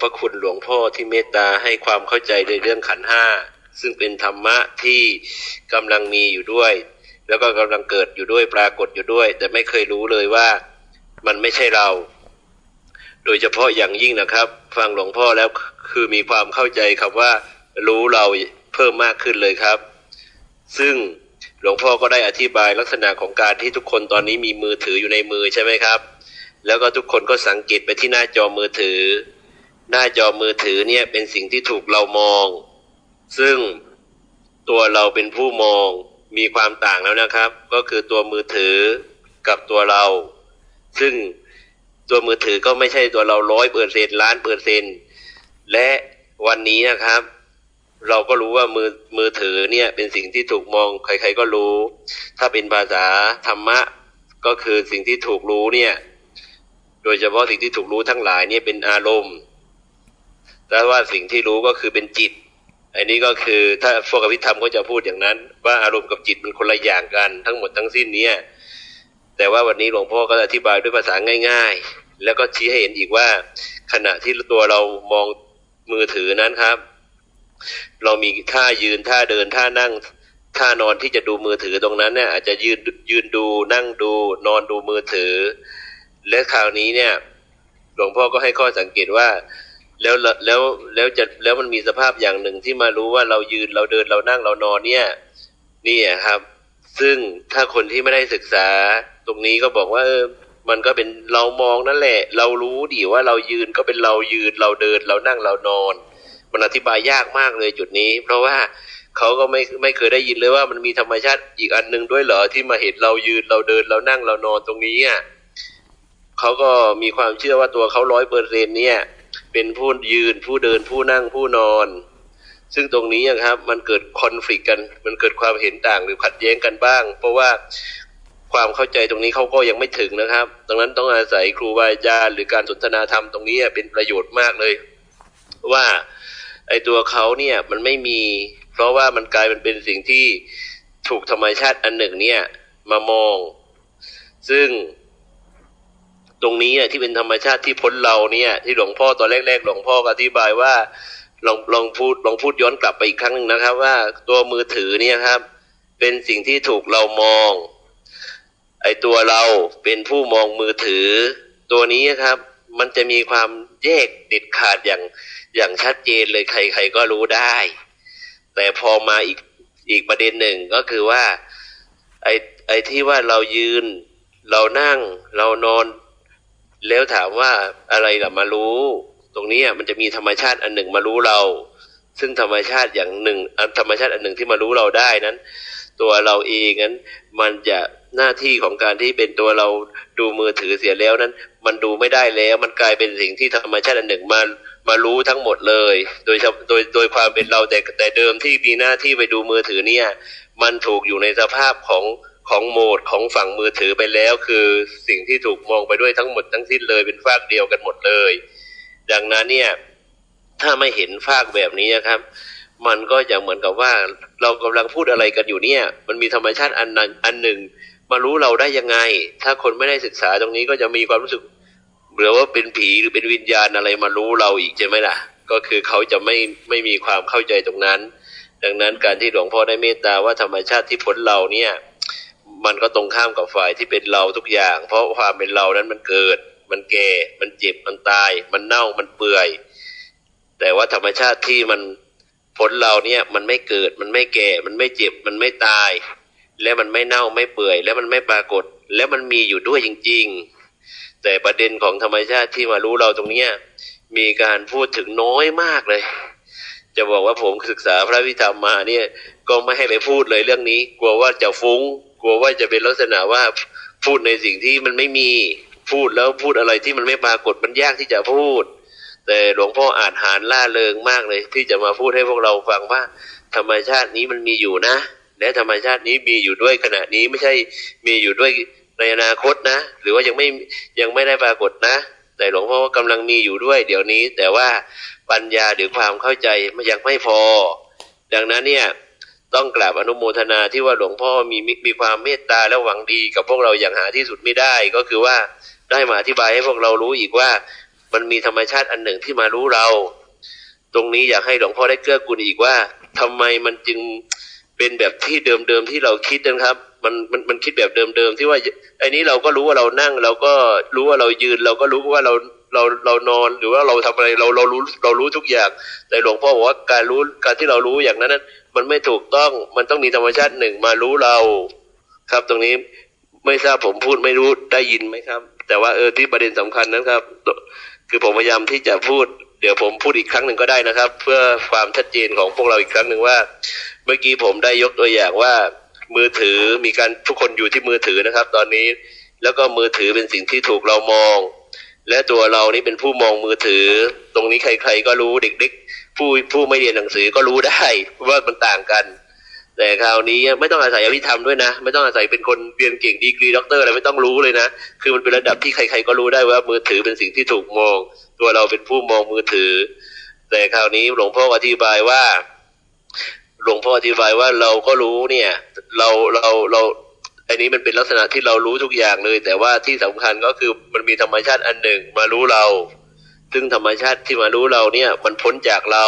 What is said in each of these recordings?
พระคุณหลวงพ่อที่เมตตาให้ความเข้าใจในเรื่องขันห้าซึ่งเป็นธรรมะที่กำลังมีอยู่ด้วย แล้วก็กำลังเกิดอยู่ด้วยปรากฏอยู่ด้วย แต่ไม่เคยรู้เลยว่ามันไม่ใช่เรา โดยเฉพาะอย่างยิ่งนะครับ ฟังหลวงพ่อแล้วคือมีความเข้าใจครับว่ารู้เราเพิ่มมากขึ้นเลยครับ ซึ่งหลวงพ่อก็ได้อธิบายลักษณะของการที่ทุกคนตอนนี้มีมือถืออยู่ในมือใช่ไหมครับ แล้วก็ทุกคนก็สังเกตไปที่หน้าจอมือถือ หน้าจอมือถือเนี่ยเป็นสิ่งที่ถูกเรามอง ซึ่งตัวเราเป็นผู้มองมีความต่างแล้วนะครับ ก็คือตัวมือถือกับตัวเรา ซึ่งตัวมือถือก็ไม่ใช่ตัวเราร้อยเปอร์เซ็นล้านเปอร์เซ็นและวันนี้นะครับ เราก็รู้ว่ามือมือถือเนี่ยเป็นสิ่งที่ถูกมองใครๆก็รู้ ถ้าเป็นภาษาธรรมะก็คือสิ่งที่ถูกรู้เนี่ย โดยเฉพาะสิ่งที่ถูกรู้ทั้งหลายเนี่ยเป็นอารมณ์ แต่ว่าสิ่งที่รู้ก็คือเป็นจิต อันนี้ก็คือถ้าพวกอภิธรรมก็จะพูดอย่างนั้น ว่าอารมณ์กับจิตมันคนละอย่างกันทั้งหมดทั้งสิ้นเนี่ยแต่ว่าวันนี้หลวงพ่อก็อธิบายด้วยภาษาง่าย ๆ แล้วก็ชี้ให้เห็นอีกว่า ขณะที่ตัวเรามองมือถือนั้นครับ เรามีท่ายืนท่าเดินท่านั่งท่านอนที่จะดูมือถือตรงนั้นเนี่ยอาจจะยืนยืนดูนั่งดูนอนดูมือถือ และคราวนี้เนี่ย หลวงพ่อก็ให้ข้อสังเกตว่า แล้วแล้วแล้วจะแล้วมันมีสภาพอย่างหนึ่งที่มารู้ว่าเรายืนเราเดินเรานั่งเรานอนเนี่ยนี่ครับ ซึ่งถ้าคนที่ไม่ได้ศึกษาตรงนี้ก็บอกว่าเออมันก็เป็นเรามองนั่นแหละ เรารู้ดิว่าเรายืนก็เป็นเรายืนเราเดินเรานั่งเรานอน มันอธิบายยากมากเลยจุดนี้ เพราะว่าเขาก็ไม่ไม่เคยได้ยินเลยว่ามันมีธรรมชาติอีกอันหนึ่งด้วยเหรอที่มาเห็นเรายืนเราเดินเรานั่งเรานอนตรงนี้อะเขาก็มีความเชื่อว่าตัวเขาร้อยเปอร์เซ็นเนี่ย เป็นผู้ยืนผู้เดินผู้นั่งผู้นอน ซึ่งตรงนี้นะครับ มันเกิดคอนฟ lict กัน มันเกิดความเห็นต่างหรือขัดแย้งกันบ้าง เพราะว่าความเข้าใจตรงนี้เขาก็ยังไม่ถึงนะครับ ดังนั้นต้องอาศัยครูบาอาจารย์หรือการสนทนาธรรมตรงนี้เป็นประโยชน์มากเลย ว่าไอตัวเขาเนี่ยมันไม่มี เพราะว่ามันกลายเป็นเป็นสิ่งที่ถูกธรรมชาติอันหนึ่งเนี่ยมามอง ซึ่ง ตรงนี้ที่เป็นธรรมชาติที่พ้นเราเนี่ย ที่หลวงพ่อตอนแรกๆหลวงพ่ออธิบายว่าลองลองพูดลองพูดย้อนกลับไปอีกครั้งหนึ่งนะครับ ว่าตัวมือถือเนี่ยครับ เป็นสิ่งที่ถูกเรามอง ไอตัวเราเป็นผู้มองมือถือ ตัวนี้ครับ มันจะมีความแยกเด็ดขาดอย่างอย่างชัดเจนเลยใคร ๆก็รู้ได้ แต่พอมาอีกอีกประเด็นหนึ่งก็คือว่า ไอไอที่ว่าเรายืน เรานั่งเรานอน แล้วถามว่าอะไรล่ะมารู้ ตรงนี้มันจะมีธรรมชาติอันหนึ่งมารู้เรา ซึ่งธรรมชาติอย่างหนึ่งธรรมชาติอันหนึ่งที่มารู้เราได้นั้น ตัวเราเองนั้น มันจะหน้าที่ของการที่เป็นตัวเราดูมือถือเสียแล้วนั้น มันดูไม่ได้แล้ว มันกลายเป็นสิ่งที่ธรรมชาติอันหนึ่งมามารู้ทั้งหมดเลย โดยโดยโดยความเป็นเราแต่แต่เดิมที่มีหน้าที่ไปดูมือถือเนี่ย มันถูกอยู่ในสภาพของ ของโหมดของฝั่งมือถือไปแล้วคือสิ่งที่ถูกมองไปด้วยทั้งหมดทั้งสิ้นเลยเป็นฝากเดียวกันหมดเลย ดังนั้นเนี่ยถ้าไม่เห็นฝากแบบนี้นะครับ มันก็จะเหมือนกับว่าเรากำลังพูดอะไรกันอยู่เนี่ย มันมีธรรมชาติอันอันหนึ่ง มารู้เราได้ยังไง ถ้าคนไม่ได้ศึกษาตรงนี้ก็จะมีความรู้สึกหรือว่าเป็นผีหรือเป็นวิญญาณอะไรมารู้เราอีกใช่ไหมล่ะ ก็คือเขาจะไม่ไม่มีความเข้าใจตรงนั้น ดังนั้นการที่หลวงพ่อได้เมตตาว่าธรรมชาติที่พ้นเราเนี่ย มันก็ตรงข้ามกับฝ่ายที่เป็นเราทุกอย่าง เพราะความเป็นเรานั้นมันเกิด มันแก่ มันเจ็บ มันตาย มันเน่า มันเปื่อย แต่ว่าธรรมชาติที่มันพ้นเราเนี่ยมันไม่เกิด มันไม่แก่ มันไม่เจ็บ มันไม่ตาย และมันไม่เน่าไม่เปื่อย และมันไม่ปรากฏ และมันมีอยู่ด้วยจริง ๆ แต่ประเด็นของธรรมชาติที่มารู้เราตรงเนี้ยมีการพูดถึงน้อยมากเลย จะบอกว่าผมศึกษาพระวิธรรมมาเนี่ยก็ไม่ให้ไปพูดเลยเรื่องนี้ กลัวว่าจะฟุง้ง กลัวว่าจะเป็นลักษณะว่าพูดในสิ่งที่มันไม่มีพูดแล้วพูดอะไรที่มันไม่ปรากฏมันยากที่จะพูด แต่หลวงพ่ออาจหารล่าเริงมากเลย ที่จะมาพูดให้พวกเราฟังว่า ธรรมชาตินี้มันมีอยู่นะ และธรรมชาตินี้มีอยู่ด้วยขณะนี้ไม่ใช่มีอยู่ด้วยในอนาคตนะ หรือว่ายังไม่ยังไม่ได้ปรากฏนะ แต่หลวงพ่อว่ากำลังมีอยู่ด้วย เดี๋ยวนี้ แต่ว่าปัญญาหรือความเข้าใจมันยังไม่พอ ดังนั้นเนี่ย ต้องกราบอนุโมทนาที่ว่าหลวงพ่อมีมีความเมตตาและหวังดีกับพวกเราอย่างหาที่สุดไม่ได้ ก็คือว่าได้มาอธิบายให้พวกเรารู้อีกว่า มันมีธรรมชาติอันหนึ่งที่มารู้เรา ตรงนี้อยากให้หลวงพ่อได้เกื้อกูลอีกว่าทำไมมันจึงเป็นแบบที่เดิมๆที่เราคิดนะครับ มันมันมันคิดแบบเดิมๆที่ว่าไอ้นี้เราก็รู้ว่าเรานั่ง เราก็รู้ว่าเรายืน เราก็รู้ว่าเรา เราเรานอนหรือว่าเราทำอะไรเราเรารู้เรารู้ทุกอย่าง แต่หลวงพ่อบอกว่าการรู้การที่เรารู้อย่างนั้นนั้นมันไม่ถูกต้องมันต้องมีธรรมชาติหนึ่งมารู้เรา ครับตรงนี้ไม่ทราบผมพูดไม่รู้ได้ยินไหมครับ แต่ว่าเออที่ประเด็นสำคัญนะครับ คือผมพยายามที่จะพูด เดี๋ยวผมพูดอีกครั้งหนึ่งก็ได้นะครับ เพื่อความชัดเจนของพวกเราอีกครั้งหนึ่งว่า เมื่อกี้ผมได้ยกตัวอย่างว่า มือถือมีการทุกคนอยู่ที่มือถือนะครับ ตอนนี้แล้วก็มือถือเป็นสิ่งที่ถูกเรามอง และตัวเรานี่เป็นผู้มองมือถือ ตรงนี้ใคร ๆ ก็รู้เด็กๆผู้ผู้ไม่เรียนหนังสือก็รู้ได้ว่ามันต่างกัน แต่คราวนี้ไม่ต้องอาศัยอภิธรรมด้วยนะ ไม่ต้องอาศัยเป็นคนเรียนเก่งดีกรีด็อกเตอร์อะไรไม่ต้องรู้เลยนะ คือมันเป็นระดับที่ใคร ๆ ก็รู้ได้ว่ามือถือเป็นสิ่งที่ถูกมอง ตัวเราเป็นผู้มองมือถือ แต่คราวนี้หลวงพ่ออธิบายว่าหลวงพ่ออธิบายว่าเราก็รู้เนี่ย เราเราเรา อันนี้มันเป็นลักษณะที่เรารู้ทุกอย่างเลย แต่ว่าที่สำคัญก็คือมันมีธรรมชาติอันหนึ่งมารู้เรา ซึ่งธรรมชาติที่มารู้เราเนี่ย มันพ้นจากเรา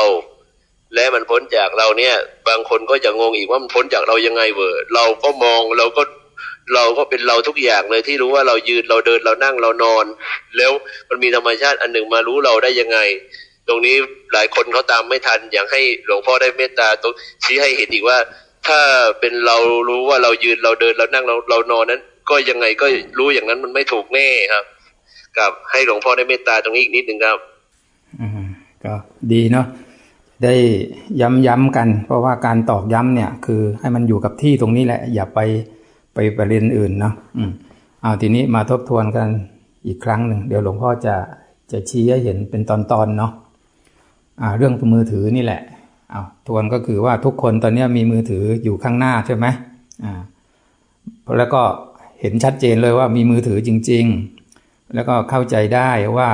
และมันพ้นจากเราเนี่ย บางคนก็จะงงอีกว่ามันพ้นจากเรายังไงเวอร์เราก็มองเราก็เราก็เป็นเราทุกอย่างเลยที่รู้ว่าเรายืนเราเดินเรานั่งเรานอน แล้วมันมีธรรมชาติอันหนึ่งมารู้เราได้ยังไง ตรงนี้หลายคนเขาตามไม่ทัน อยากให้หลวงพ่อได้เมตตาตรงชี้ให้เห็นอีกว่า ถ้าเป็นเรารู้ว่าเรายืนเราเดินเรานั่งเราเรานอนนั้น ก็ยังไงก็รู้อย่างนั้นมันไม่ถูกแน่ครับ กับให้หลวงพ่อได้เมตตาตรงนี้อีกนิดหนึ่งครับอืมก็ดีเนาะได้ย้ำย้ำกัน เพราะว่าการตอกย้ำเนี่ย คือให้มันอยู่กับที่ตรงนี้แหละ อย่าไปไปประเด็นอื่นเนาะอืมเอาทีนี้มาทบทวนกันอีกครั้งหนึ่งเดี๋ยวหลวงพ่อจะจะชี้ให้เห็นเป็นตอนๆเนาะอ่า เรื่องมือถือนี่แหละ เอาทวนก็คือว่าทุกคนตอนนี้มีมือถืออยู่ข้างหน้าใช่ไหมอ่าแล้วก็เห็นชัดเจนเลยว่ามีมือถือจริง ๆ แล้วก็เข้าใจได้ว่า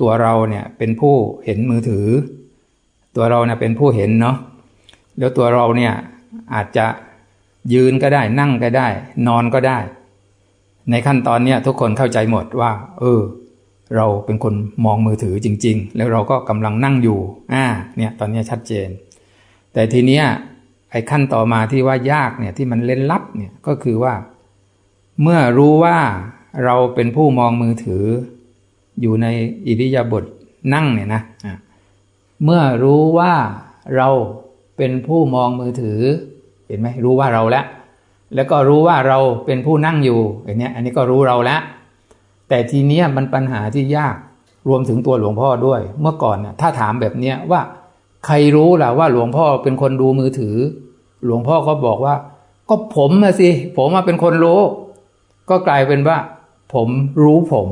ตัวเราเนี่ยเป็นผู้เห็นมือถือ ตัวเราเนี่ยเป็นผู้เห็นเนาะแล้วตัวเราเนี่ยอาจจะยืนก็ได้นั่งก็ได้ นอนก็ได้ ในขั้นตอนเนี้ยทุกคนเข้าใจหมดว่า เออ เราเป็นคนมองมือถือจริง ๆ แล้วเราก็กำลังนั่งอยู่อ่าเนี่ยตอนนี้ชัดเจน แต่ทีเนี้ยไอ้ขั้นต่อมาที่ว่ายากเนี่ยที่มันเล่นลับเนี่ยก็คือว่า เมื่อรู้ว่าเราเป็นผู้มองมือถือ อยู่ในอิริยาบถนั่งเนี่ยนะเมื่อรู้ว่าเราเป็นผู้มองมือถือ เห็นไหมรู้ว่าเราแล้วแล้วก็รู้ว่าเราเป็นผู้นั่งอยู่อย่างนี้อันนี้ก็รู้เราแล้วแต่ทีเนี้ยมันปัญหาที่ยากรวมถึงตัวหลวงพ่อด้วย เมื่อก่อนเนี่ยถ้าถามแบบเนี้ยว่า ใครรู้ล่ะว่าหลวงพ่อเป็นคนดูมือถือ หลวงพ่อก็บอกว่า ก็ผมนะสิ ผมมาเป็นคนรู้ ก็กลายเป็นว่า ผมรู้ผม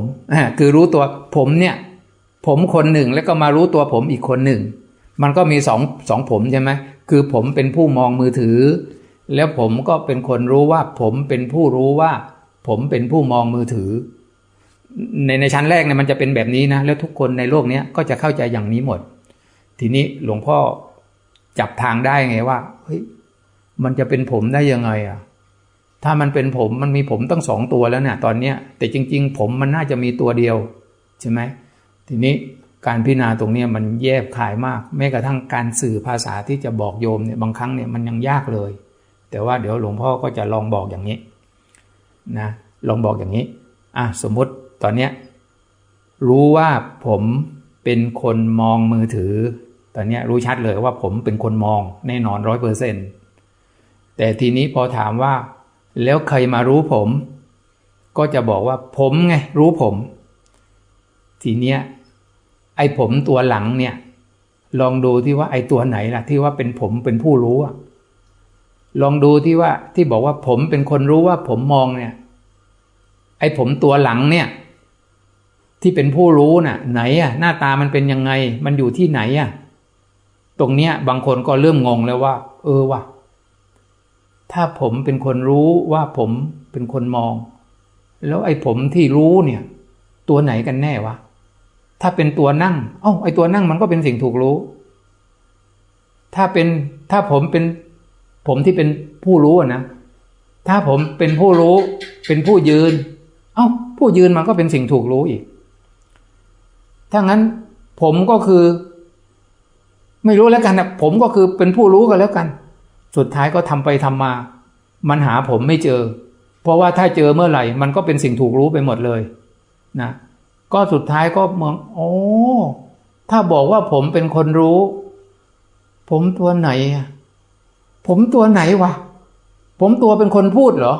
คือรู้ตัวผมเนี่ย ผมคนหนึ่งแล้วก็มารู้ตัวผมอีกคนหนึ่ง มันก็มีสองสองผมใช่ไหมคือผมเป็นผู้มองมือถือ แล้วผมก็เป็นคนรู้ว่า ผมเป็นผู้รู้ว่า ผมเป็นผู้มองมือถือ ในในชั้นแรกเนี่ยมันจะเป็นแบบนี้นะ แล้วทุกคนในโลกนี้ก็จะเข้าใจอย่างนี้หมด ทีนี้หลวงพ่อจับทางได้ไงว่าเฮ้ยมันจะเป็นผมได้ยังไงอะ ถ้ามันเป็นผมมันมีผมตั้งสองตัวแล้วเนี่ย ตอนเนี้ยแต่จริง ๆ ผมมันน่าจะมีตัวเดียว ใช่ไหมทีนี้การพิจารณาตรงนี้มันแยบขายมาก แม้กระทั่งการสื่อภาษาที่จะบอกโยมเนี่ยบางครั้งเนี่ยมันยังยากเลย แต่ว่าเดี๋ยวหลวงพ่อก็จะลองบอกอย่างนี้นะลองบอกอย่างนี้อะสมมติตอนเนี้ยรู้ว่าผม เป็นคนมองมือถือ ตอนนี้รู้ชัดเลยว่าผมเป็นคนมองแน่นอนร้อยเปอร์เซ็นต์แต่ทีนี้พอถามว่า แล้วใครมารู้ผม ก็จะบอกว่าผมไงรู้ผม ทีเนี้ยไอ้ผมตัวหลังเนี่ย ลองดูที่ว่าไอ้ตัวไหนล่ะ ที่ว่าเป็นผมเป็นผู้รู้อะลองดูที่ว่าที่บอกว่าผมเป็นคนรู้ว่าผมมองเนี่ย ไอ้ผมตัวหลังเนี่ย ที่เป็นผู้รู้น่ะ ไหนอะหน้าตามันเป็นยังไง มันอยู่ที่ไหนอะตรงเนี้ย บางคนก็เริ่มงงแล้วว่า เออว่ะถ้าผมเป็นคนรู้ว่าผมเป็นคนมอง แล้วไอ้ผมที่รู้เนี่ย ตัวไหนกันแน่วะถ้าเป็นตัวนั่ง เอ้าไอ้ตัวนั่งมันก็เป็นสิ่งถูกรู้ ถ้าเป็นถ้าผมเป็นผมที่เป็นผู้รู้นะถ้าผมเป็นผู้รู้ เป็นผู้ยืน เอ้า ผู้ยืนมันก็เป็นสิ่งถูกรู้อีก ถ้างั้นผมก็คือ ไม่รู้แล้วกันนะผมก็คือเป็นผู้รู้กันแล้วกัน สุดท้ายก็ทำไปทำมา มันหาผมไม่เจอ เพราะว่าถ้าเจอเมื่อไหร่ มันก็เป็นสิ่งถูกรู้ไปหมดเลยนะก็สุดท้ายก็มองโอ้ถ้าบอกว่าผมเป็นคนรู้ ผมตัวไหนผมตัวไหนวะผมตัวเป็นคนพูดเหรอ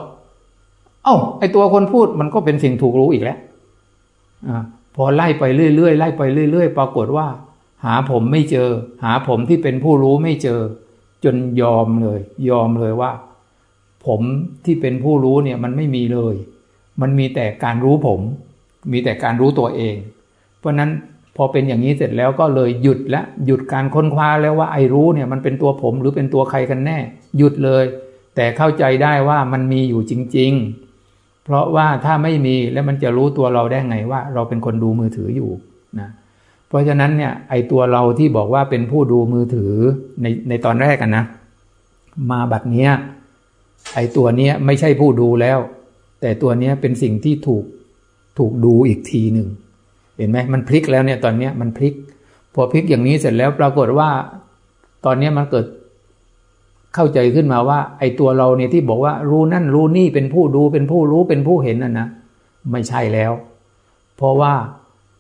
เอ้า ไอตัวคนพูดมันก็เป็นสิ่งถูกรู้อีกแล้วอ พอไล่ไปเรื่อยๆไล่ไปเรื่อย ๆ ปรากฏว่า หาผมไม่เจอ หาผมที่เป็นผู้รู้ไม่เจอ จนยอมเลย ยอมเลยว่า ผมที่เป็นผู้รู้เนี่ยมันไม่มีเลย มันมีแต่การรู้ผม มีแต่การรู้ตัวเอง เพราะนั้นพอเป็นอย่างนี้เสร็จแล้วก็เลยหยุดและหยุดการค้นคว้าแล้วว่าไอ้รู้เนี่ยมันเป็นตัวผมหรือเป็นตัวใครกันแน่ หยุดเลย แต่เข้าใจได้ว่ามันมีอยู่จริง ๆ เพราะว่าถ้าไม่มีแล้วมันจะรู้ตัวเราได้ไงว่า เราเป็นคนดูมือถืออยู่นะเพราะฉะนั้นเนี่ยไอ้ตัวเราที่บอกว่าเป็นผู้ดูมือถือในในตอนแรกกันนะ มาบัดเนี้ยไอ้ตัวเนี้ยไม่ใช่ผู้ดูแล้ว แต่ตัวเนี้ยเป็นสิ่งที่ถูกถูกดูอีกทีหนึ่งเห็นไหมมันพลิกแล้วเนี่ยตอนเนี้ยมันพลิก พอพลิกอย่างนี้เสร็จแล้วปรากฏว่า ตอนนี้มันเกิด เข้าใจขึ้นมาว่า ไอ้ตัวเราเนี่ยที่บอกว่ารู้นั่นรู้นี่เป็นผู้ดูเป็นผู้รู้เป็นผู้เห็นน่ะนะไม่ใช่แล้ว เพราะว่า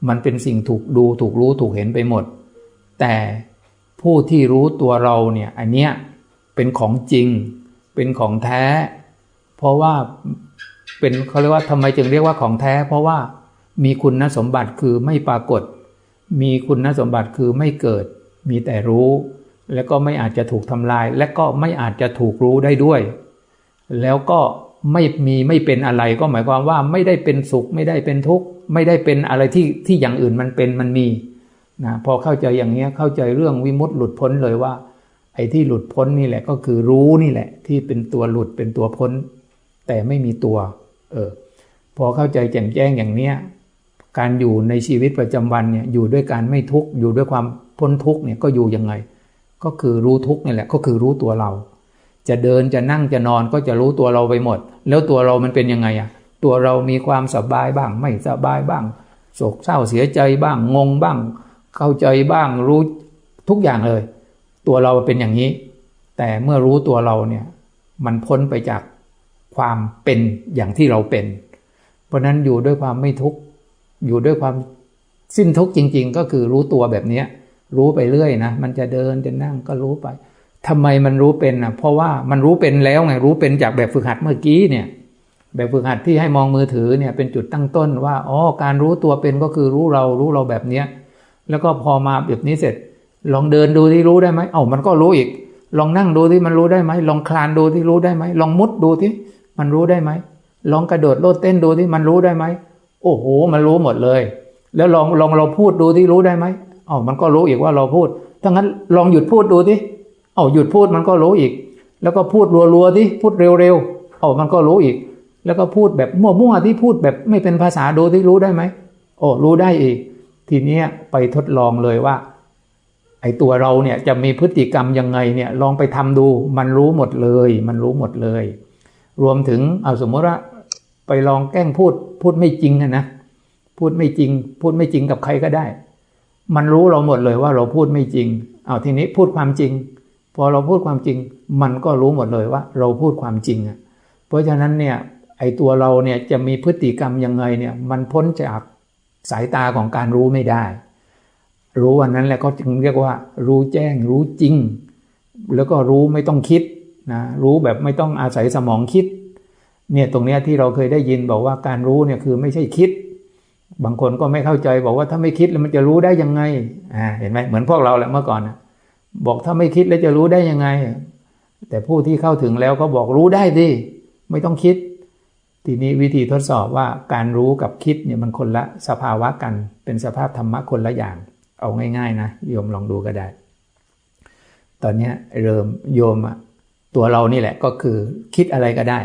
มันเป็นสิ่งถูกดูถูกรู้ถูกเห็นไปหมด แต่ผู้ที่รู้ตัวเราเนี่ยอันเนี้ยเป็นของจริง เป็นของแท้ เพราะว่าเป็นเขาเรียกว่าทำไมจึงเรียกว่าของแท้ เพราะว่ามีคุณสมบัติคือไม่ปรากฏ มีคุณสมบัติคือไม่เกิด มีแต่รู้ และก็ไม่อาจจะถูกทำลาย และก็ไม่อาจจะถูกรู้ได้ด้วย แล้วก็ไม่มีไม่เป็นอะไรก็หมายความว่าไม่ได้เป็นสุขไม่ได้เป็นทุกข์ไม่ได้เป็นอะไรที่ที่อย่างอื่นมันเป็นมันมีนะพอเข้าใจอย่างนี้เข้าใจเรื่องวิมุตติหลุดพ้นเลยว่า ไอ้ที่หลุดพ้นนี่แหละก็คือรู้นี่แหละ ที่เป็นตัวหลุดเป็นตัวพ้น แต่ไม่มีตัวเออพอเข้าใจแจ่มแจ้งอย่างเนี้ยการอยู่ในชีวิตประจำวันเนี่ยอยู่ด้วยการไม่ทุกข์อยู่ด้วยความพ้นทุกข์เนี่ยก็อยู่ยังไง ก็คือรู้ทุกนี่แหละก็คือรู้ตัวเรา จะเดินจะนั่งจะนอนก็จะรู้ตัวเราไปหมด แล้วตัวเรามันเป็นยังไงอะตัวเรามีความสบายบ้าง ไม่สบายบ้างโศกเศร้าเสียใจบ้างงงบ้าง เข้าใจบ้างรู้ทุกอย่างเลย ตัวเราเป็นอย่างนี้ แต่เมื่อรู้ตัวเราเนี่ยมันพ้นไปจากความเป็นอย่างที่เราเป็น เพราะนั้นอยู่ด้วยความไม่ทุกข์อยู่ด้วยความสิ้นทุกข์จริง ๆ ก็คือรู้ตัวแบบนี้ รู้ไปเรื่อยนะมันจะเดินจะนั่งก็รู้ไปทำไมมันรู้เป็นอะเพราะว่ามันรู้เป็นแล้วไงรู้เป็นจากแบบฝึกหัดเมื่อกี้เนี่ยแบบฝึกหัดที่ให้มองมือถือเนี่ยเป็นจุดตั้งต้นว่าอ๋อการรู้ตัวเป็นก็คือรู้เรารู้เราแบบเนี้ยแล้วก็พอมาแบบนี้เสร็จ ลองเดินดูที่รู้ได้ไหมเอ้ามันก็รู้อีก ลองนั่งดูที่มันรู้ได้ไหมลองคลานดูที่รู้ได้ไหมลองมุดดูที่มันรู้ได้ไหมลองกระโดดโลดเต้นดูที่มันรู้ได้ไหมโอ้โห มันรู้หมดเลย แล้วลองลองเราพูดดูที่รู้ได้ไหม อ๋อมันก็รู้อีกว่าเราพูดถ้างั้นลองหยุดพูดดูที่อ๋อหยุดพูดมันก็รู้อีก แล้วก็พูดรัวๆทีพูดเร็วๆอ๋อมันก็รู้อีก แล้วก็พูดแบบมั่วๆที่พูดแบบไม่เป็นภาษาดูที่รู้ได้ไหมโอ้รู้ได้อีก ทีนี้ไปทดลองเลยว่า ไอ้ตัวเราเนี่ยจะมีพฤติกรรมยังไงเนี่ยลองไปทำดูมันรู้หมดเลย มันรู้หมดเลย รวมถึงเอาสมมติว่าไปลองแกล้งพูดพูดไม่จริงนะนะพูดไม่จริง พูดไม่จริงกับใครก็ได้ มันรู้เราหมดเลยว่าเราพูดไม่จริงเอาทีนี้พูดความจริง พอเราพูดความจริง มันก็รู้หมดเลยว่า เราพูดความจริงอะเพราะฉะนั้นเนี่ยไอตัวเราเนี่ยจะมีพฤติกรรมยังไงเนี่ยมันพ้นจากสายตาของการรู้ไม่ได้ รู้วันนั้นแหละก็จึงเรียกว่า รู้แจ้ง รู้จริง แล้วก็รู้ไม่ต้องคิดนะรู้แบบไม่ต้องอาศัยสมองคิดเนี่ยตรงเนี้ยที่เราเคยได้ยินบอกว่าการรู้เนี่ยคือไม่ใช่คิด บางคนก็ไม่เข้าใจบอกว่าถ้าไม่คิดแล้วมันจะรู้ได้ยังไงอ่าเห็นไหมเหมือนพวกเราแหละเมื่อก่อนนะบอกถ้าไม่คิดแล้วจะรู้ได้ยังไง แต่ผู้ที่เข้าถึงแล้วก็บอกรู้ได้ดิไม่ต้องคิด ทีนี้วิธีทดสอบว่าการรู้กับคิดเนี่ยมันคนละสภาวะกัน เป็นสภาพธรรมะคนละอย่าง เอาง่าย ๆ นะโยมลองดูก็ได้ ตอนนี้เริ่มโยมอะตัวเรานี่แหละก็คือคิดอะไรก็ได้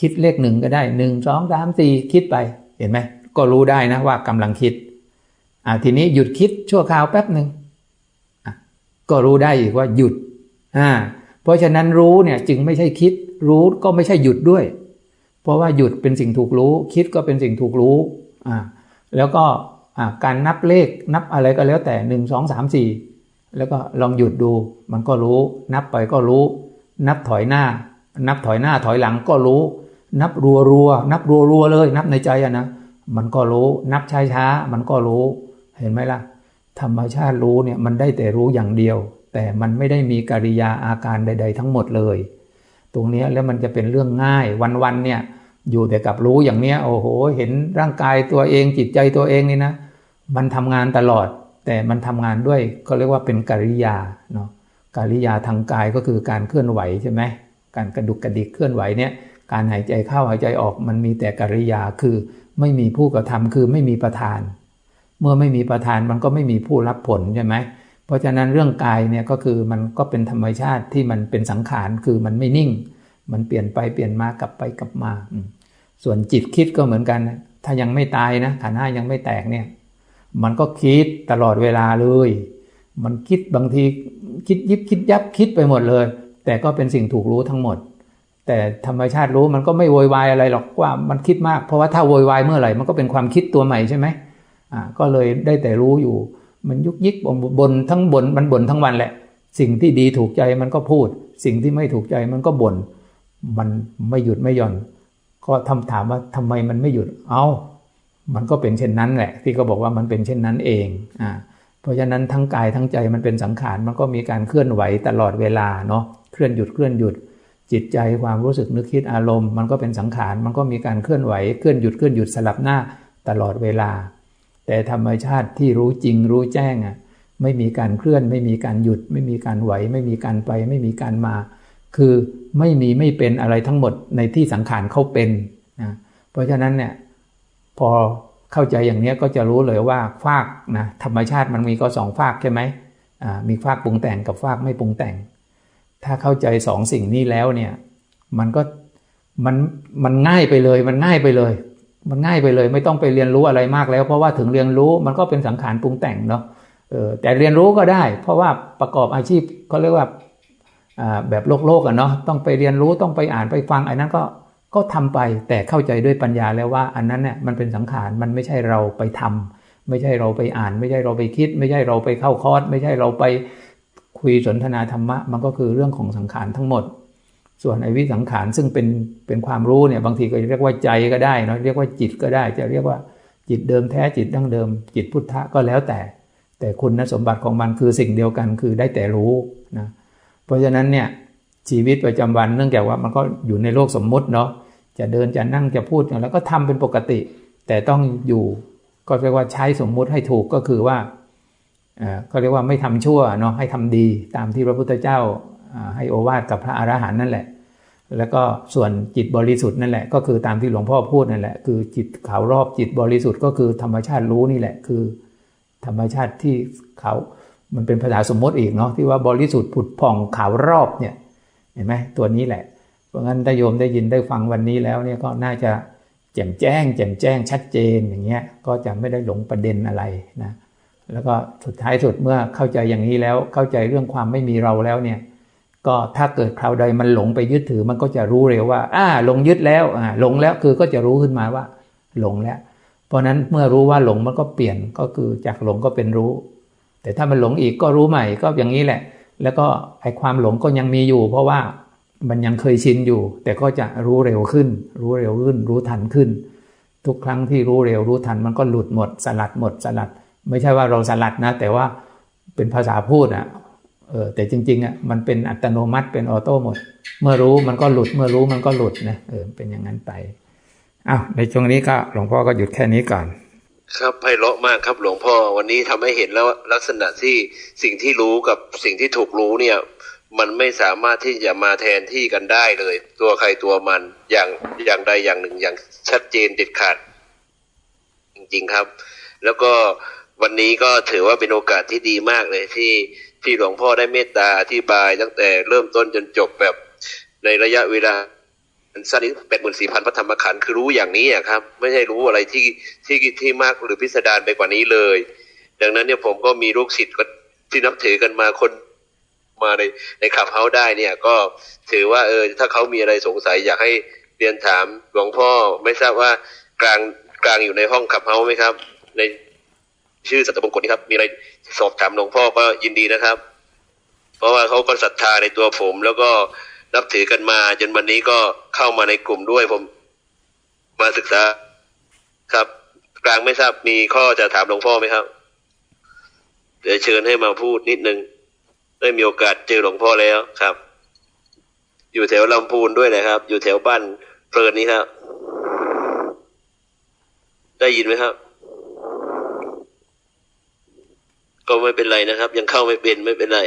คิดเลขหนึ่งก็ได้หนึ่งสองสามสี่คิดไปเห็นไหม ก็รู้ได้นะว่ากำลังคิดทีนี้หยุดคิดชั่วคราวแป๊บหนึ่งก็รู้ได้อีกว่าหยุดอ่าเพราะฉะนั้นรู้เนี่ยจึงไม่ใช่คิด รู้ก็ไม่ใช่หยุดด้วย เพราะว่าหยุดเป็นสิ่งถูกรู้ คิดก็เป็นสิ่งถูกรู้อ่าแล้วก็การนับเลขนับอะไรก็แล้วแต่หนึ่งสองสามสี่แล้วก็ลองหยุดดู มันก็รู้ นับไปก็รู้ นับถอยหน้า นับถอยหน้าถอยหลังก็รู้ นับรัวรัวนับรัวรัวเลย นับในใจอะนะ มันก็รู้นับช้าช้ามันก็รู้ เห็นไหมล่ะ ธรรมชาติรู้เนี่ยมันได้แต่รู้อย่างเดียว แต่มันไม่ได้มีกิริยาอาการใด ๆ ทั้งหมดเลย ตรงนี้แล้วมันจะเป็นเรื่องง่ายวันๆเนี่ยอยู่แต่กับรู้อย่างเนี้ยโอ้โห เห็นร่างกายตัวเองจิตใจตัวเองนี่นะ มันทำงานตลอด แต่มันทำงานด้วยก็เรียกว่าเป็นกิริยาเนาะกิริยาทางกายก็คือการเคลื่อนไหวใช่ไหมการกระดุกกระดิกเคลื่อนไหวเนี่ยการหายใจเข้าหายใจออกมันมีแต่กิริยาคือ ไม่มีผู้กระทำคือไม่มีประธาน เมื่อไม่มีประธานมันก็ไม่มีผู้รับผลใช่ไหมเพราะฉะนั้นเรื่องกายเนี่ยก็คือมันก็เป็นธรรมชาติที่มันเป็นสังขารคือมันไม่นิ่ง มันเปลี่ยนไปเปลี่ยนมากลับไปกลับมา ส่วนจิตคิดก็เหมือนกัน ถ้ายังไม่ตายนะขันห้ายังไม่แตกเนี่ย มันก็คิดตลอดเวลาเลย มันคิดบางทีคิดยิบคิดยับคิดไปหมดเลย แต่ก็เป็นสิ่งถูกรู้ทั้งหมด แต่ธรรมชาติรู้มันก็ไม่โวยวายอะไรหรอกว่ามันคิดมาก เพราะว่าถ้าโวยวายเมื่อไหร่มันก็เป็นความคิดตัวใหม่ใช่ไหมอ่าก็เลยได้แต่รู้อยู่ มันยุกยิกบนทั้งบนมันบ่นทั้งวันแหละ สิ่งที่ดีถูกใจมันก็พูด สิ่งที่ไม่ถูกใจมันก็บน่นมันไม่หยุดไม่หย่อน ก็ทำถามว่าทำไมมันไม่หยุดเอา้า มันก็เป็นเช่นนั้นแหละ ที่เขาบอกว่ามันเป็นเช่นนั้นเองอ่าเพราะฉะนั้นทั้งกายทั้งใจมันเป็นสังขารมันก็มีการเคลื่อนไหวตลอดเวลาเนาะเคลื่อนหยุดเคลื่อนหยุด จิตใจความรู้สึกนึกคิดอารมณ์ มันก็เป็นสังขารมันก็มีการเคลื่อนไหวเคลื่อนหยุดเคลื่อนหยุดสลับหน้าตลอดเวลา แต่ธรรมชาติที่รู้จริงรู้แจ้งอะไม่มีการเคลื่อน ไม่มีการหยุด ไม่มีการไหว ไม่มีการไป ไม่มีการมา คือไม่มีไม่เป็นอะไรทั้งหมดในที่สังขารเขาเป็นนะเพราะฉะนั้นเนี่ยพอเข้าใจอย่างนี้ก็จะรู้เลยว่าฟากนะธรรมชาติมันมีก็สองฟากใช่ไหมมีฟากปรุงแต่งกับฟากไม่ปรุงแต่ง ถ้าเข้าใจสองสิ่งนี้แล้วเนี่ย มันก็มันมันง่ายไปเลย มันง่ายไปเลย มันง่ายไปเลย ไม่ต้องไปเรียนรู้อะไรมากแล้ว เพราะว่าถึงเรียนรู้มันก็เป็นสังขารปรุงแต่งเนาะแต่เรียนรู้ก็ได้ เพราะว่าประกอบอาชีพเขาเรียกว่าแบบโลกโลกอะเนาะต้องไปเรียนรู้ต้องไปอ่านไปฟังไอ้นั้นก็ก็ทำไปแต่เข้าใจด้วยปัญญาแล้วว่า อันนั้นเนี่ยมันเป็นสังขารมันไม่ใช่เราไปทำไม่ใช่เราไปอ่าน ไม่ใช่เราไปคิด ไม่ใช่เราไปเข้าคอร์สไม่ใช่เราไป คุยสนทนาธรรมะมันก็คือเรื่องของสังขารทั้งหมด ส่วนไอวิสังขารซึ่งเป็นเป็นความรู้เนี่ยบางทีก็เรียกว่าใจก็ได้นะเรียกว่าจิตก็ได้ จะเรียกว่าจิตเดิมแท้จิตดั้งเดิม จิตพุทธะก็แล้วแต่ แต่คุณสมบัติของมันคือสิ่งเดียวกันคือได้แต่รู้นะเพราะฉะนั้นเนี่ยชีวิตประจำวันเนื่องจากว่ามันก็อยู่ในโลกสมมุติเนาะจะเดินจะนั่งจะพูดแล้วก็ทำเป็นปกติ แต่ต้องอยู่ก็เรียกว่าใช้สมมุติให้ถูกก็คือว่า ก็เรียกว่าไม่ทำชั่วเนาะให้ทำดีตามที่พระพุทธเจ้าให้โอวาทกับพระอรหันต์นั่นแหละ แล้วก็ส่วนจิตบริสุทธิ์นั่นแหละ ก็คือตามที่หลวงพ่อพูดนั่นแหละ คือจิตขาวรอบจิตบริสุทธิ์ก็คือธรรมชาติรู้นี่แหละ คือ ธรรมชาติที่เขามันเป็นภาษาสมมติอีกเนาะที่ว่าบริสุทธิ์ผุดผ่องขาวรอบเนี่ยเห็นไหมตัวนี้แหละ เพราะงั้นถ้าโยมได้ยินได้ฟังวันนี้แล้วเนี่ยก็น่าจะแจ่มแจ้ง แจ่มแจ้งชัดเจนอย่างเงี้ยก็จะไม่ได้หลงประเด็นอะไรนะ แล้วก็สุดท้ายสุดเมื่อเข้าใจอย่างนี้แล้วเข้าใจเรื่องความไม่มีเราแล้วเนี่ยก็ถ้าเกิดคราวใดมันหลงไปยึดถือมันก็จะรู้เร็วว่าอ่าหลงยึดแล้วอ่าหลงแล้วคือก็จะรู้ขึ้นมาว่า หลงแล้ว เพราะนั้นเมื่อรู้ว่าหลงมันก็เปลี่ยนก็คือจากหลงก็เป็นรู้ แต่ถ้ามันหลงอีกก็รู้ใหม่ก็อย่างนี้แหละ แล้วก็ไอความหลงก็ยังมีอยู่ เพราะว่ามันยังเคยชินอยู่ แต่ก็จะรู้เร็วขึ้น รู้เร็วขึ้น รู้ทันขึ้น ทุกครั้งที่รู้เร็วรู้ทันมันก็หลุดหมด สลัดหมดสลัด ไม่ใช่ว่าเราสลัดนะ แต่ว่าเป็นภาษาพูดอะเออแต่จริงๆอะมันเป็นอัตโนมัติเป็นออโต้หมด เมื่อรู้มันก็หลุด เมื่อรู้มันก็หลุดนะเออเป็นอย่างนั้นไปอ้าวในช่วงนี้ก็หลวงพ่อก็หยุดแค่นี้ก่อน ครับไพเราะมากครับหลวงพ่อวันนี้ทำให้เห็นแล้วลักษณะที่สิ่งที่รู้กับสิ่งที่ถูกรู้เนี่ยมันไม่สามารถที่จะมาแทนที่กันได้เลย ตัวใครตัวมันอย่างอย่างใดอย่างหนึ่งอย่างชัดเจนเด็ดขาด จริงๆครับ แล้วก็ วันนี้ก็ถือว่าเป็นโอกาสที่ดีมากเลยที่ที่หลวงพ่อได้เมตตาอธิบายตั้งแต่เริ่มต้นจนจบแบบในระยะเวลาสั้นนี้แปดหมื่นสี่พันพระธรรมขันธ์คือรู้อย่างนี้ครับ ไม่ใช่รู้อะไรที่ที่ที่มากหรือพิสดารไปกว่านี้เลย ดังนั้นเนี่ยผมก็มีลูกศิษย์ที่นับถือกันมาคนมาในในขับเฮาได้เนี่ย ก็ถือว่าเออถ้าเขามีอะไรสงสัยอยากให้เรียนถามหลวงพ่อไม่ทราบว่ากลางกลางอยู่ในห้องขับเฮาไหมครับ ใน ชื่อสัตมงคลนี่ครับ มีอะไรสอบถามหลวงพ่อก็ยินดีนะครับ เพราะว่าเขาก็ศรัทธาในตัวผม แล้วก็นับถือกันมา จนวันนี้ก็เข้ามาในกลุ่มด้วยผม มาศึกษาครับ กลางไม่ทราบมีข้อจะถามหลวงพ่อไหมครับเดี๋ยวเชิญให้มาพูดนิดนึงได้มีโอกาสเจอหลวงพ่อแล้วครับ อยู่แถวลำพูนด้วยนะครับ อยู่แถวบ้านเพลินนี้ครับ ได้ยินไหมครับ ก็ไม่เป็นไรนะครับ ยังเข้าไม่เป็นไม่เป็นไร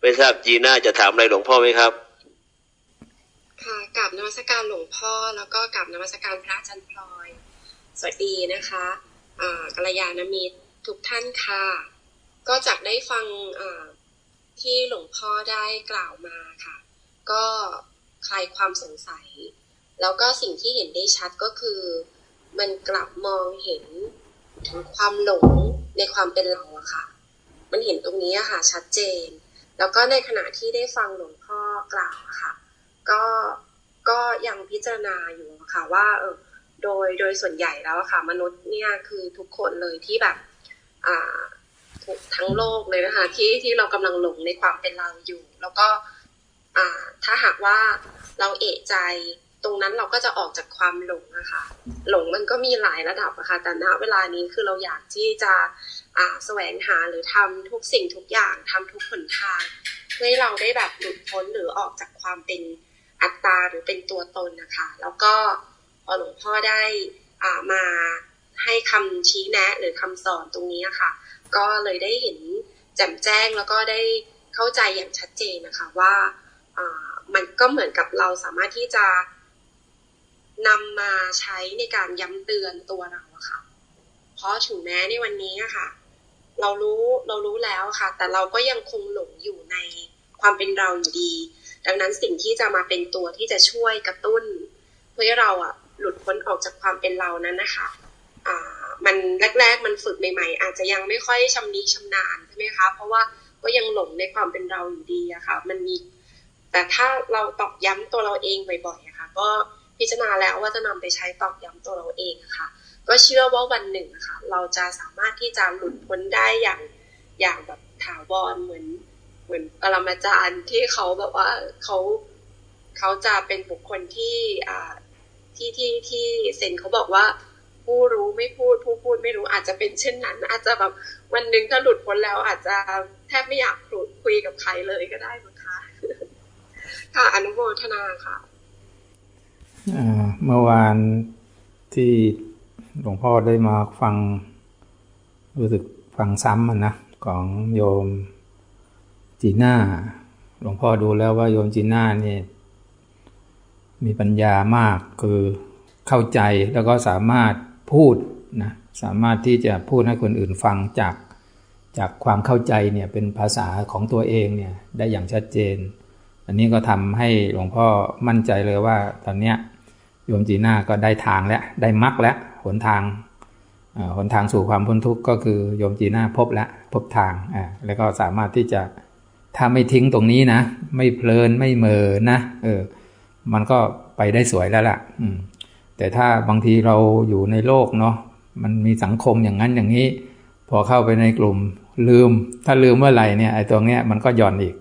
ไม่ทราบจีน่าจะถามอะไรหลวงพ่อไหมครับ ค่ะกราบนมัสการหลวงพ่อแล้วก็กราบนมัสการพระอาจารย์พลอย สวัสดีนะคะอ่ากัลยาณมิตรทุกท่านค่ะ ก็จากได้ฟังอ่าที่หลวงพ่อได้กล่าวมาค่ะ ก็คลายความสงสัย แล้วก็สิ่งที่เห็นได้ชัดก็คือ มันกลับมองเห็นถึงความหลงในความเป็นเราอะค่ะ มันเห็นตรงนี้อะค่ะชัดเจน แล้วก็ในขณะที่ได้ฟังหลวงพ่อกล่าวค่ะ ก็ก็ยังพิจารณาอยู่ค่ะว่าเออโดยโดยส่วนใหญ่แล้วค่ะ มนุษย์เนี่ยคือทุกคนเลยที่แบบอ่าทั้งโลกเลยนะคะที่ที่เรากำลังหลงในความเป็นเราอยู่ แล้วก็อ่าถ้าหากว่าเราเอะใจ ตรงนั้นเราก็จะออกจากความหลงนะคะหลงมันก็มีหลายระดับอะค่ะแต่ณเวลานี้คือเราอยากที่จะอ่าแสวงหาหรือทำทุกสิ่งทุกอย่างทำทุกหนทางเพื่อให้เราได้แบบหลุดพ้นหรือออกจากความเป็นอัตตาหรือเป็นตัวตนนะคะ แล้วก็หลวงพ่อได้อ่ามาให้คำชี้แนะ หรือคำสอนตรงนี้ะค่ะ ก็เลยได้เห็นแจ่มแจ้งแล้วก็ได้เข้าใจอย่างชัดเจนนะคะว่าอ่ามันก็เหมือนกับเราสามารถที่จะ นำมาใช้ในการย้ำเตือนตัวเราอะค่ะ เพราะถึงแม้ในวันนี้อะค่ะ เรารู้เรารู้แล้วค่ะ แต่เราก็ยังคงหลงอยู่ในความเป็นเราอยู่ดี ดังนั้นสิ่งที่จะมาเป็นตัวที่จะช่วยกระตุ้นเพื่อให้เราอะหลุดพ้นออกจากความเป็นเรานั้นนะคะอ่ามันแรก ๆ มันฝึกใหม่ๆ อาจจะยังไม่ค่อยชำนิชำนาญใช่ไหมคะ เพราะว่าก็ยังหลงในความเป็นเราอยู่ดีอะค่ะ มันมี แต่ถ้าเราตอกย้ำตัวเราเองบ่อยๆอะค่ะ ก็ พิจารณาแล้วว่าจะนำไปใช้ตอกย้ำตัวเราเองค่ะ ก็เชื่อว่าวันหนึ่งอะค่ะเราจะสามารถที่จะหลุดพ้นได้อย่างอย่างแบบถาวรเหมือนเหมือนปรมาจารย์ที่เขาแบบว่าเขาเขาจะเป็นบุคคลที่อ่าที่ที่ที่เซนเขาบอกว่าผู้รู้ไม่พูดผู้พูดไม่รู้อาจจะเป็นเช่นนั้น อาจจะแบบวันหนึ่งถ้าหลุดพ้นแล้ว อาจจะแทบไม่อยากคุยกับใครเลยก็ได้มั้งคะค่ะอนุโมทนาค่ะ เมื่อวานที่หลวงพ่อได้มาฟัง รู้สึกฟังซ้ำอะนะของโยมจีน่า หลวงพ่อดูแล้วว่าโยมจีน่าเนี่ยมีปัญญามากคือเข้าใจแล้วก็สามารถพูดนะสามารถที่จะพูดให้คนอื่นฟังจากจากความเข้าใจเนี่ยเป็นภาษาของตัวเองเนี่ยได้อย่างชัดเจน อันนี้ก็ทำให้หลวงพ่อมั่นใจเลยว่าตอนเนี้ย โยมจีน่าก็ได้ทางแล้ว ได้มรรคแล้วหนทางหนทางสู่ความพ้นทุกข์ก็คือโยมจีน่าพบแล้วพบทางอ่าแล้วก็สามารถที่จะถ้าไม่ทิ้งตรงนี้นะ ไม่เพลินไม่เมอนะเออมันก็ไปได้สวยแล้วล่ะ อืม แต่ถ้าบางทีเราอยู่ในโลกเนาะมันมีสังคมอย่างนั้นอย่างนี้ พอเข้าไปในกลุ่มลืม ถ้าลืมเมื่อไหร่เนี่ยไอ้ตรงเนี้ยมันก็หย่อนอีก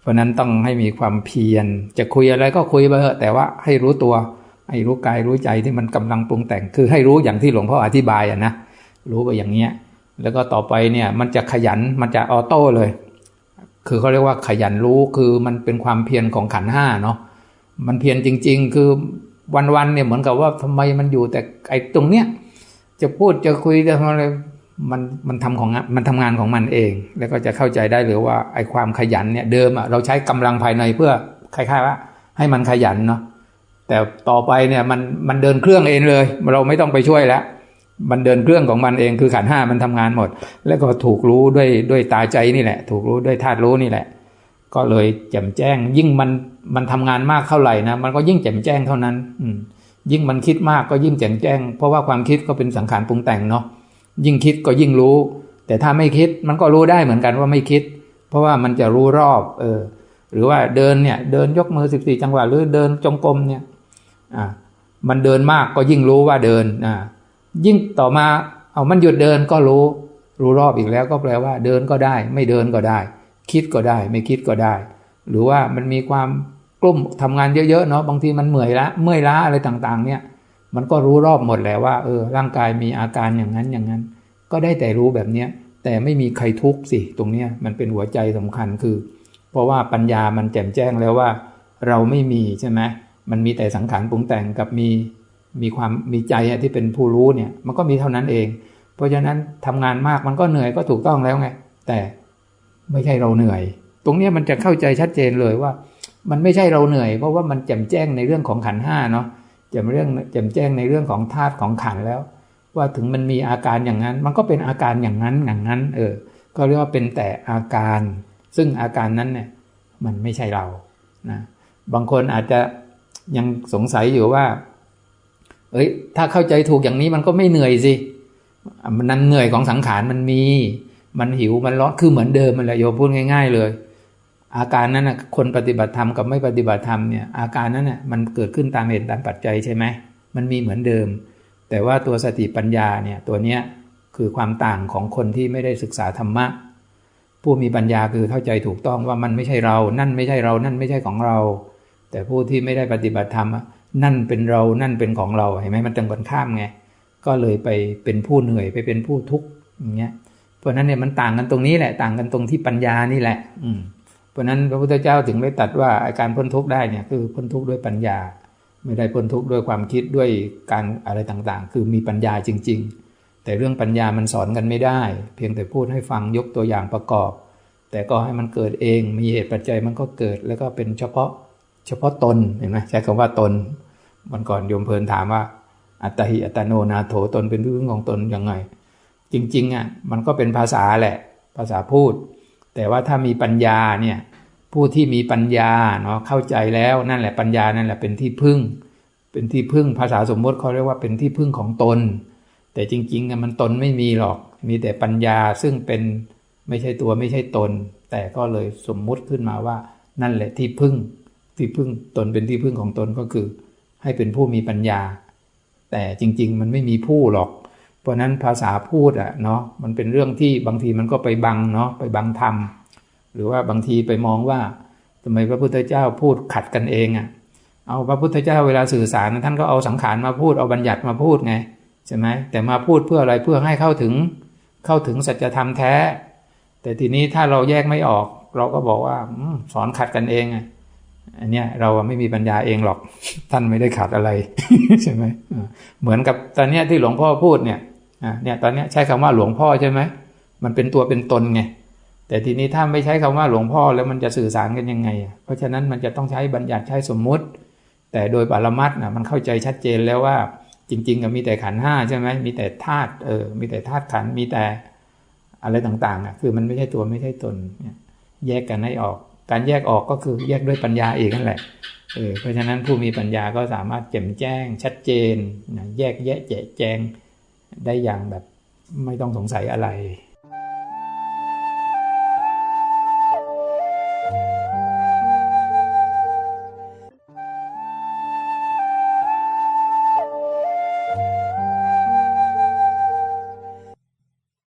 เพราะนั้นต้องให้มีความเพียร จะคุยอะไรก็คุยไปเถอะแต่ว่าให้รู้ตัว ให้รู้กายรู้ใจที่มันกำลังปรุงแต่ง คือให้รู้อย่างที่หลวงพ่ออธิบายอะนะรู้ไปอย่างเนี้ย แล้วก็ต่อไปเนี่ยมันจะขยันมันจะออโต้เลย คือเขาเรียกว่าขยันรู้คือมันเป็นความเพียรของขันห้าเนาะมันเพียรจริง ๆ คือวันๆเนี่ยเหมือนกับว่าทำไมมันอยู่แต่ไอ้ตรงเนี้ยจะพูดจะคุยจะทำอะไรมันมันทำของมันทำงานของมันเอง แล้วก็จะเข้าใจได้เลยว่าไอ้ความขยันเนี่ยเดิมอะเราใช้กำลังภายในเพื่อคล้ายๆว่าให้มันขยันเนาะ แต่ต่อไปเนี่ยมันมันเดินเครื่องเองเลย เราไม่ต้องไปช่วยแล้ว มันเดินเครื่องของมันเองคือขันห้ามันทำงานหมด แล้วก็ถูกรู้ด้วยด้วยตาใจนี่แหละ ถูกรู้ด้วยธาตุรู้นี่แหละ ก็เลยแจ่มแจ้ง ยิ่งมันมันทำงานมากเท่าไหร่นะมันก็ยิ่งแจ่มแจ้งเท่านั้น อืยิ่งมันคิดมากก็ยิ่งแจ่มแจ้ง เพราะว่าความคิดก็เป็นสังขารปรุงแต่งเนาะยิ่งคิดก็ยิ่งรู้ แต่ถ้าไม่คิดมันก็รู้ได้เหมือนกันว่าไม่คิด เพราะว่ามันจะรู้รอบ เออ หรือว่าเดินเนี่ย เดินยกมือสิบสี่จังหวะหรือเดินจงกรมเนี่ย มันเดินมากก็ยิ่งรู้ว่าเดินอ่ายิ่งต่อมาเอามันหยุดเดินก็รู้ รู้รอบอีกแล้วก็แปลว่า เดินก็ได้ ไม่เดินก็ได้ คิดก็ได้ ไม่คิดก็ได้ หรือว่ามันมีความกลุ่มทำงานเยอะๆเนาะบางทีมันเมื่อยละเมื่อยล้าอะไรต่างๆ เนี่ย มันก็รู้รอบหมดแล้วว่าเออร่างกายมีอาการอย่างนั้นอย่างนั้น ก็ได้แต่รู้แบบเนี้ยแต่ไม่มีใครทุกข์สิตรงเนี้ยมันเป็นหัวใจสำคัญคือ เพราะว่าปัญญามันแจ่มแจ้งแล้วว่า เราไม่มีใช่ไหม มันมีแต่สังขารปรุงแต่งกับมีมีความมีใจที่เป็นผู้รู้เนี่ย มันก็มีเท่านั้นเอง เพราะฉะนั้นทำงานมากมันก็เหนื่อยก็ถูกต้องแล้วไง แต่ไม่ใช่เราเหนื่อย ตรงนี้มันจะเข้าใจชัดเจนเลยว่า มันไม่ใช่เราเหนื่อย เพราะว่ามันแจ่มแจ้งในเรื่องของขันห้าเนาะแจ่มเรื่องแจ่มแจ้งในเรื่องของธาตุของขันแล้ว ว่าถึงมันมีอาการอย่างนั้น มันก็เป็นอาการอย่างนั้นอย่างนั้น เออ ก็เรียกว่าเป็นแต่อาการ ซึ่งอาการนั้นเนี่ยมันไม่ใช่เรานะบางคนอาจจะ ยังสงสัยอยู่ว่า เอ้ย ถ้าเข้าใจถูกอย่างนี้มันก็ไม่เหนื่อยสิมันนั้นเหนื่อยของสังขารมันมี มันหิวมันร้อนคือเหมือนเดิมมันแหละโยพูดง่าย ๆ เลย อาการนั้นนะคนปฏิบัติธรรมกับไม่ปฏิบัติธรรมเนี่ยอาการนั้นน่ะมันเกิดขึ้นตามเหตุตามปัจจัยใช่ไหมมันมีเหมือนเดิม แต่ว่าตัวสติปัญญาเนี่ยตัวเนี้ยคือความต่างของคนที่ไม่ได้ศึกษาธรรมะ ผู้มีปัญญาคือเข้าใจถูกต้องว่ามันไม่ใช่เรา นั่นไม่ใช่เรา นั่นไม่ใช่ของเรา แต่ผู้ที่ไม่ได้ปฏิบัติธรรมนั่นเป็นเรานั่นเป็นของเราเห็นไหมมันตรงกันข้ามไงก็เลยไปเป็นผู้เหนื่อยไปเป็นผู้ทุกข์อย่างเงี้ยเพราะนั้นเนี่ยมันต่างกันตรงนี้แหละ ต่างกันตรงที่ปัญญานี่แหละ อืมเพราะนั้นพระพุทธเจ้าถึงได้ตัดว่าอาการพ้นทุกข์ได้เนี่ยคือพ้นทุกข์ด้วยปัญญา ไม่ได้พ้นทุกข์ด้วยความคิดด้วยการอะไรต่างๆ คือมีปัญญาจริง ๆ แต่เรื่องปัญญามันสอนกันไม่ได้ เพียงแต่พูดให้ฟังยกตัวอย่างประกอบ แต่ก็ให้มันเกิดเองมีเหตุปัจจัยมันก็เกิดแล้วก็เป็นเฉพาะ เฉพาะตนเห็นไหมใช้คำว่าตนวันก่อนโยมเพลินถามว่า อัตหิอัตโนนาโถตนเป็นที่พึ่งของตนยังไง จริงๆอะมันก็เป็นภาษาแหละ ภาษาพูด แต่ว่าถ้ามีปัญญาเนี่ยผู้ที่มีปัญญาเนาะเข้าใจแล้วนั่นแหละปัญญานั่นแหละเป็นที่พึ่ง เป็นที่พึ่งภาษาสมมติเขาเรียกว่าเป็นที่พึ่งของตน แต่จริงๆมันตนไม่มีหรอก มีแต่ปัญญาซึ่งเป็นไม่ใช่ตัวไม่ใช่ตน แต่ก็เลยสมมุติขึ้นมาว่านั่นแหละที่พึ่ง ที่พึ่งตนเป็นที่พึ่งของตนก็คือ ให้เป็นผู้มีปัญญา แต่จริง ๆ มันไม่มีผู้หรอก เพราะนั้นภาษาพูดอะเนาะมันเป็นเรื่องที่บางทีมันก็ไปบังเนาะไปบังธรรมหรือว่าบางทีไปมองว่าทำไมพระพุทธเจ้าพูดขัดกันเองอะเอาพระพุทธเจ้าเวลาสื่อสารท่านก็เอาสังขารมาพูดเอาบัญญัติมาพูดไงใช่ไหมแต่มาพูดเพื่ออะไรเพื่อให้เข้าถึงเข้าถึงสัจธรรมแท้ แต่ทีนี้ถ้าเราแยกไม่ออก เราก็บอกว่าสอนขัดกันเองอะ อันเนี้ยเราไม่มีปัญญาเองหรอกท่านไม่ได้ขาดอะไรใช่ไหมเหมือนกับตอนเนี้ยที่หลวงพ่อพูดเนี่ยเนี่ยตอนเนี้ยใช้คำว่าหลวงพ่อใช่ไหมมันเป็นตัวเป็นตนไงแต่ทีนี้ถ้าไม่ใช้คำว่าหลวงพ่อแล้วมันจะสื่อสารกันยังไง เพราะฉะนั้นมันจะต้องใช้บัญญัติใช้สมมุติ แต่โดยปรมัตนะมันเข้าใจชัดเจนแล้วว่าจริง ๆ ก็มีแต่ขันห้าใช่ไหมมีแต่ธาตุเออมีแต่ธาตุขันมีแต่อะไรต่างๆอะคือมันไม่ใช่ตัวไม่ใช่ตนแยกกันให้ออก การแยกออกก็คือแยกด้วยปัญญาเองนั่นแหละเออเพราะฉะนั้นผู้มีปัญญาก็สามารถแจ่มแจ้ง ชัดเจน แยกแยะแจกแจงได้อย่างแบบไม่ต้องสงสัยอะไร